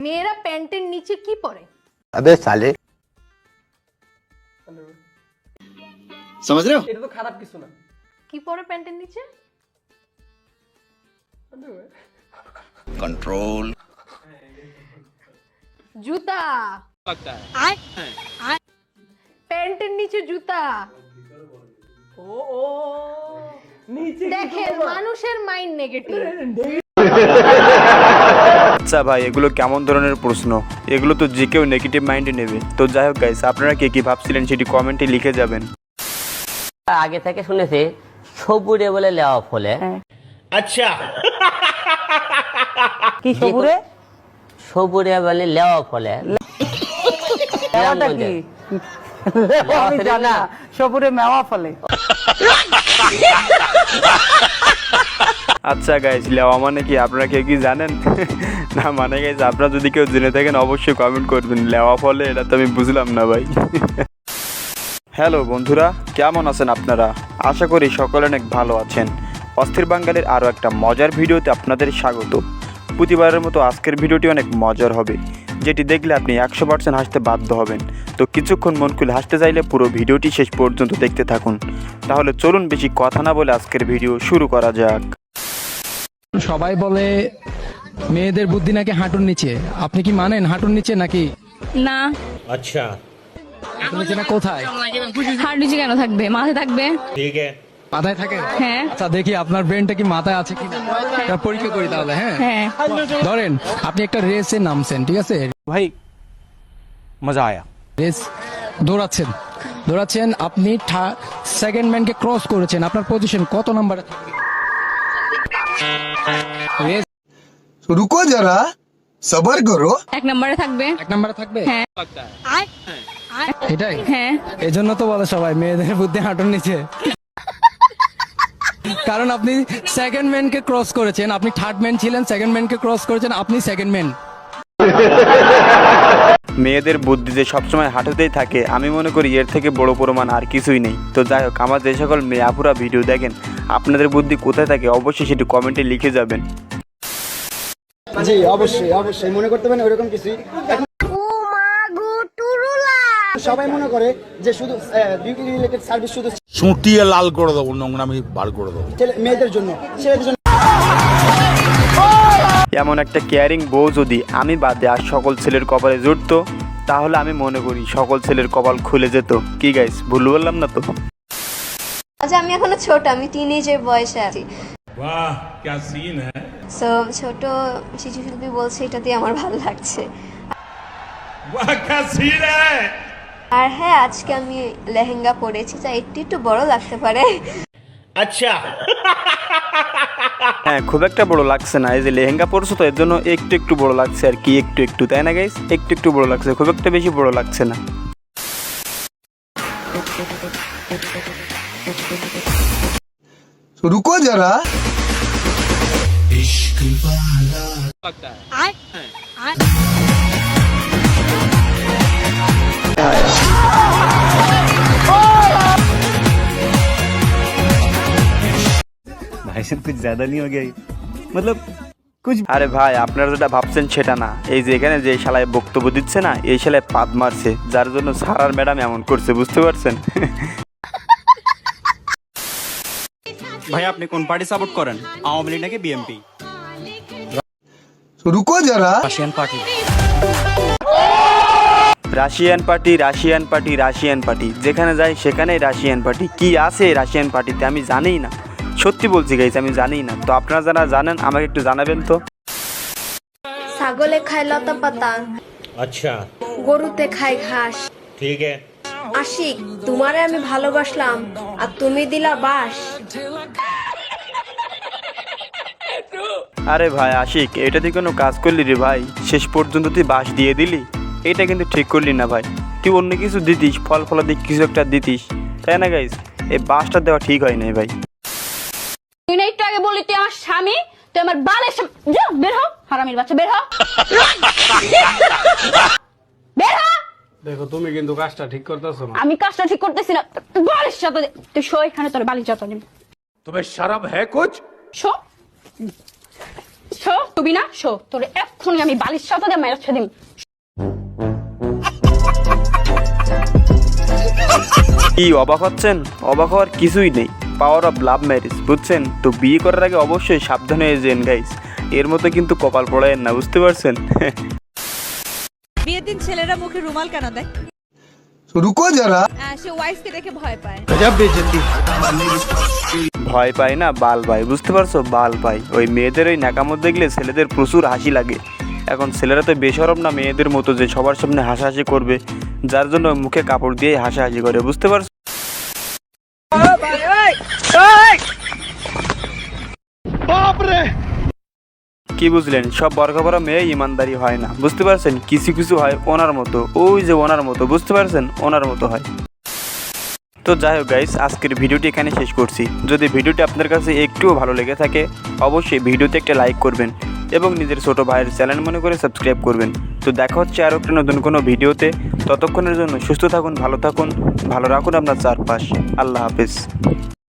মেয়েরা প্যান্টের নিচে কি পরে अबे साले समझ रहे हो এটা তো খারাপ কিছু না কি পরে প্যান্টের নিচে कंट्रोल জুতা প্যান্টের নিচে জুতা ও ও নিচে কি দেখেন করবা? মানুষের মাইন্ড নেগেটিভ আচ্ছা ভাই এগুলো কেমন ধরনের প্রশ্ন? এগুলো তো যে কেউ নেগেটিভ মাইন্ডে নেবে। তো যাই হোক গাইস আপনারা কে কি ভাবছিলেন সেটি কমেন্টে লিখে যাবেন। আগে থেকে শুনেছি সবুরে বলে লেওয়া ফলে। আচ্ছা। কি সবুরে? সবুরে বলে লেওয়া ফলে। মেওয়াটা কি? আমি জানি না। না সবুরে মেওয়া ফলে। আচ্ছা গাইজ লেওয়া মানে কি? আপনারা কেউ কি জানেন? না মানে গাইজ আপনারা যদি কেউ জেনে থাকেন, অবশ্যই কমেন্ট করবেন। লেওয়া ফলে এটা তো আমি বুঝলাম না ভাই। হ্যালো বন্ধুরা, কেমন আছেন আপনারা? আশা করি সকলে অনেক ভালো আছেন। অস্থির বাঙালির আরও একটা মজার ভিডিওতে আপনাদের স্বাগত। প্রতিবারের মতো আজকের ভিডিওটি অনেক মজার হবে, যেটি দেখলে আপনি একশো পার্সেন্ট হাসতে বাধ্য হবেন। তো কিছুক্ষণ মন খুলে হাসতে চাইলে পুরো ভিডিওটি শেষ পর্যন্ত দেখতে থাকুন। তাহলে চলুন বেশি কথা না বলে আজকের ভিডিও শুরু করা যাক। সবাই বলে মেয়েদের বুদ্ধি নাকি হাঁটুর নিচে। আপনি কি মানেন হাঁটুর নিচে নাকি? না। হাঁটুর নিচে না কোথায়? হার্ট নিচে কেন থাকবে? মাথায় থাকবে? মাথায় থাকে? হ্যাঁ। আচ্ছা দেখি আপনার ব্রেনটা কি মাথায় আছে কি পরীক্ষা করি তাহলে হ্যাঁ? হ্যাঁ। ধরেন আপনি একটা রেসে নামছেন ঠিক আছে? ভাই মজা আয়া। রেস দৌড়াচ্ছেন। দৌড়াচ্ছেন আপনি সেকেন্ড ম্যানকে ক্রস করেছেন। আপনার পজিশন কত নাম্বারে থাকবে? রুকো যারা করো এক নম্বরে থাকবে এক নম্বরে থাকবে হ্যাঁ এটাই হ্যাঁ এজন্য তো বলে সবাই মেয়েদের বুদ্ধি হাঁটুর নিচে কারণ আপনি সেকেন্ড ম্যানকে ক্রস করেছেন আপনি থার্ড ম্যান ছিলেন সেকেন্ড ম্যানকে ক্রস করেছেন আপনি সেকেন্ড ম্যান মেয়েদের বুদ্ধি যে সবসময় হাঁটুতেই থাকে আমি মনে করি এর থেকে বড় প্রমাণ আর কিছুই নেই। তো যাই হোক আমার যে সকল মেয়ে আপুরা ভিডিও দেখেন আপনাদের বুদ্ধি কোথায় থাকে অবশ্যই সেটি কমেন্টে লিখে যাবেন। জি অবশ্যই অবশ্যই মনে করতে পারেন ওইরকম কিছুই। সবাই মনে করে যে শুধু বিউটি রিলেটেড সার্ভিস শুধু সুটিয়ে লাল করে দেবো নোংরামি বার করে দেবো। মেয়েদের জন্য ছেলেদের জন্য এমন একটা কেয়ারিং বউ যদি আমি বাদে আর সকল ছেলের কপালে জুটতো তাহলে আমি মনে করি সকল ছেলের কপাল খুলে যেত। কি গাইস ভুল বললাম না তো? আচ্ছা আমি এখনও ছোট আমি টিনেজের বয়সে আছি। বাহ ক্যা সিন হ্যায় সো ছোট শিশু শিল্পী বলছে এটা দিয়ে আমার ভালো লাগছে। বাহ ক্যা সিন হ্যায় আর হ্যাঁ আজকে আমি লেহেঙ্গা পরেছি যা একটু একটু বড় লাগতে পারে। হ্যাঁ খুব একটা বড় লাগছে না এই যে লেহেঙ্গা পরছো তো এর জন্য একটু একটু বড় লাগছে আর কি একটু একটু তাই না গাইস একটু একটু বড় লাগছে খুব একটা বেশি বড় লাগছে না रुको जरा ভাইসান কিছু জ্যাদা নিয়ে গেই। মতলব আরে ভাই আপনারা যেটা ভাবছেন সেটা না। এই যে এখানে যে শালায় বক্তব্য দিচ্ছে না এই শালায় পাদ মারছে যার জন্য সারার ম্যাডাম এমন করছে বুঝতে পারছেন? ভাই আপনি কোন পার্টি সাপোর্ট করেন? আওয়ামী লীগ নাকি বিএমপি রুকো যারা। Russian party Russian party Russian party Russian party. যেখানে যাই সেখানেই রাশিয়ান পার্টি। কি আছে রাশিয়ান পার্টিতে আমি জানি না। সত্যি বলছি গাইস আমি জানি না। তো আপনারা যারা জানেন আমাকে একটু জানাবেন তো? ছাগলে খায় লতা পাতা আচ্ছা। গরুতে খায় ঘাস। ঠিক আশিক তোমারে আমি ভালোবাসলাম আর তুমি দিলা বাস আরে ভাই আশিক এটা তুই কোনো কাজ করলি রে ভাই? শেষ পর্যন্ত তুই বাস দিয়ে দিলি? এটা কিন্তু ঠিক করলি না ভাই। তুই অন্য কিছু দিতিস ফল ফলাদি কিছু একটা দিতিস। তাই না গাইস এই বাসটা দেওয়া ঠিক হয় নাই ভাই। তুই না একটু আগে বললি তুই আমার স্বামী তুই আমার বালের যা, বের হ হারামির বাচ্চা বের হ। বের হ। দেখো তুমি কিন্তু কাজটা ঠিক করতেছো না। আমি কাজটা ঠিক করতেছি না। বালিশ যত তুই শো এখানে তোর বালিশ যত নিবি। তুমি শরম হ্যায় কুছ শো। শো তুমি না শো। তোর এক্ষুনি আমি বালিশ সাথে দিয়ে মেরেছে দিম। কি অবাক হচ্ছেন? অবাক হওয়ার কিছুই নেই। পাওয়ার অফ লাভ ম্যারেজ বুঝছেন? তো বিয়ে করার আগে অবশ্যই সাবধানে এজেন গাইস এর মতো কিন্তু কপাল পড়ায় না বুঝতে পারছেন? বিয়ের দিন ছেলেরা মুখে রুমাল কেন দেয়? রুকো যারা। হ্যাঁ, সে ওয়াইফকে দেখে ভয় পায়। গজব বেজতি। ভয় পায় না বাল ভাই বুঝতে পারছ? বাল ভাই ওই মেয়েদের ওই নাকামত দেখলে ছেলেদের প্রচুর হাসি লাগে। এখন ছেলেরা তো বেসরম না মেয়েদের মতো যে সবার সামনে হাসাহাসি করবে যার জন্য মুখে কাপড় দিয়ে হাসাহাসি করে বুঝতে পারছ? কি বুঝলেন? সব বরকা বড় মেয়ে ইমানদারি হয় না। বুঝতে পারছেন? কিছু কিছু হয় ওনার মতো। ওই যে ওনার মতো। বুঝতে পারছেন? ওনার মতো হয়। তো যাই হোক গাইস আজকের ভিডিওটি এখানে শেষ করছি। যদি ভিডিওটি আপনার কাছে একটুও ভালো লেগে থাকে, অবশ্যই ভিডিওতে একটা লাইক করবেন এবং নিজের ছোট ভাইয়ের চ্যানেল মনে করে সাবস্ক্রাইব করবেন। তো দেখা হচ্ছে আরও একটা নতুন কোনো ভিডিওতে। ততক্ষণের জন্য সুস্থ থাকুন, ভালো থাকুন, ভালো রাখুন আপনার চারপাশ। আল্লাহ হাফেজ।